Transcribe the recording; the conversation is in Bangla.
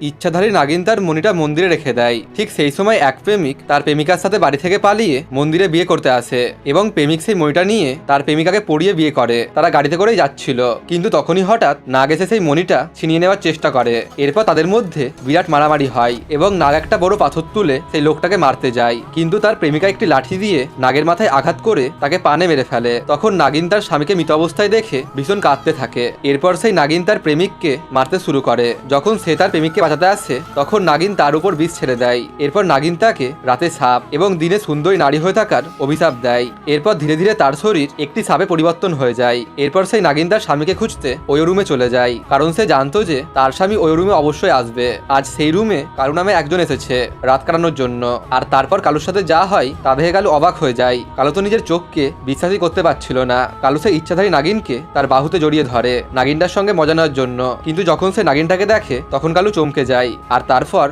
ইচ্ছাধারী নাগিন তার মণিটা মন্দিরে রেখে দেয়। ঠিক সেই সময় এক প্রেমিক তার প্রেমিকার সাথে বাড়ি থেকে পালিয়ে মন্দিরে বিয়ে করতে আসে এবং প্রেমিক সেই মনিটা নিয়ে তার প্রেমিকাকে পড়িয়ে বিয়ে করে। তারা গাড়িতে করেই যাচ্ছিল। কিন্তু তখনই হঠাৎ নাগ এসে সেই মণিটা ছিনিয়ে নেওয়ার চেষ্টা করে। এরপর তাদের মধ্যে বিরাট মারামারি হয় এবং নাগ একটা বড় পাথর তুলে সেই লোকটাকে মারতে যায়। কিন্তু তার প্রেমিকা একটি লাঠি দিয়ে নাগের মাথায় আঘাত করে তাকে পানে মেরে ফেলে। তখন নাগিন তার স্বামীকে মৃত অবস্থায় দেখে ভীষণ কাঁদতে থাকে। এরপর সেই নাগিন তার প্রেমিককে মারতে শুরু করে। যখন সে তার প্রেমিককে বাঁচাতে আসছে তখন নাগিন তার উপর বিষ ছেড়ে দেয়। এরপর নাগিন তাকে রাতে সাপ এবং দিনে সুন্দরী নারী হয়ে থাকার অভিশাপ দেয়। এরপর ধীরে ধীরে তার শরীর একটি সাপে পরিবর্তন হয়ে যায়। এরপর সেই নাগিন তার স্বামীকে খুঁজতে ওই রুমে চলে যায়, কারণ সে জানতো যে তার স্বামী ওই রুমে অবশ্যই আসবে। আজ সেই রুমে কালু নামে একজন এসেছে, রাত কাটানোর জন্য। আর তারপর কালুর সাথে যা হয়, তা দেখে কালু অবাক হয়ে যায়। কালু তো নিজের চোখকে বিশ্বাসই করতে পারছিল না। কালু সে ইচ্ছাধারী নাগিনকে তার বাহুতে জড়িয়ে ধরে। নাগিনটার সঙ্গে মজা নেওয়ার জন্য। কিন্তু যখন সে নাগিনটাকে দেখে, তখন কালু চমকে যায় আর তারপর